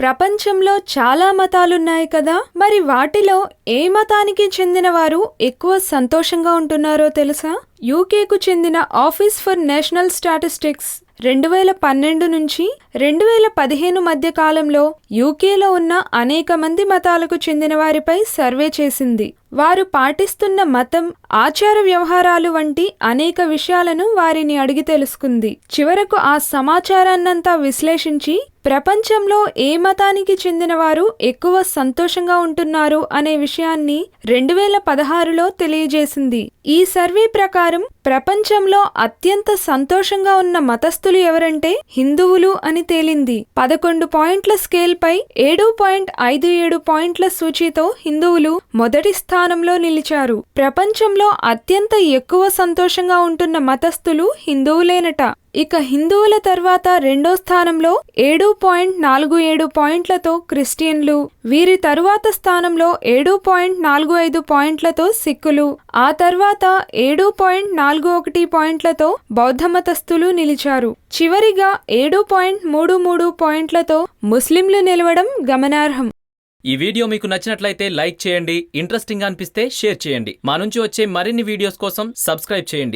ప్రపంచంలో చాలా మతాలున్నాయి కదా మరి వాటిలో ఏ మతానికి చెందిన వారు ఎక్కువ సంతోషంగా ఉంటున్నారో తెలుసా? యూకేకు చెందిన ఆఫీస్ ఫర్ నేషనల్ స్టాటిస్టిక్స్ రెండు వేల పన్నెండు నుంచి రెండు వేల పదిహేను మధ్య కాలంలో యూకేలో ఉన్న అనేక మంది మతాలకు చెందిన వారిపై సర్వే చేసింది. వారు పాటిస్తున్న మతం ఆచార వ్యవహారాలు వంటి అనేక విషయాలను వారిని అడిగి తెలుసుకుంది. చివరకు ఆ సమాచారాన్నంతా విశ్లేషించి ప్రపంచంలో ఏ మతానికి చెందినవారు ఎక్కువ సంతోషంగా ఉంటున్నారు అనే విషయాన్ని రెండు వేల పదహారులో తెలియజేసింది. ఈ సర్వే ప్రకారం ప్రపంచంలో అత్యంత సంతోషంగా ఉన్న మతస్థులు ఎవరంటే హిందువులు అని తేలింది. పదకొండు పాయింట్ల స్కేల్ పై ఏడు పాయింట్ ఐదు ఏడు పాయింట్ల సూచీతో హిందువులు మొదటి స్థానంలో నిలిచారు. ప్రపంచంలో అత్యంత ఎక్కువ సంతోషంగా ఉంటున్న మతస్థులు హిందువులేనట. ఇక హిందువుల తర్వాత రెండో స్థానంలో ఏడు పాయింట్ నాలుగు ఏడు పాయింట్లతో క్రిస్టియన్లు. వీరి తరువాత స్థానంలో ఏడు పాయింట్ నాలుగు ఐదు పాయింట్లతో సిక్కులు. ఆ తర్వాత ఏడు పాయింట్ నాలుగు ఒకటి పాయింట్లతో బౌద్ధ మతస్థులు నిలిచారు. చివరిగా ఏడు పాయింట్ మూడు మూడు పాయింట్లతో ముస్లింలు నిలవడం గమనార్హం. ఈ వీడియో మీకు నచ్చినట్లయితే లైక్ చేయండి ఇంట్రెస్టింగ్ అనిపిస్తే షేర్ చేయండి. మా నుంచి వచ్చే మరిన్ని వీడియోస్ కోసం సబ్స్క్రైబ్ చేయండి.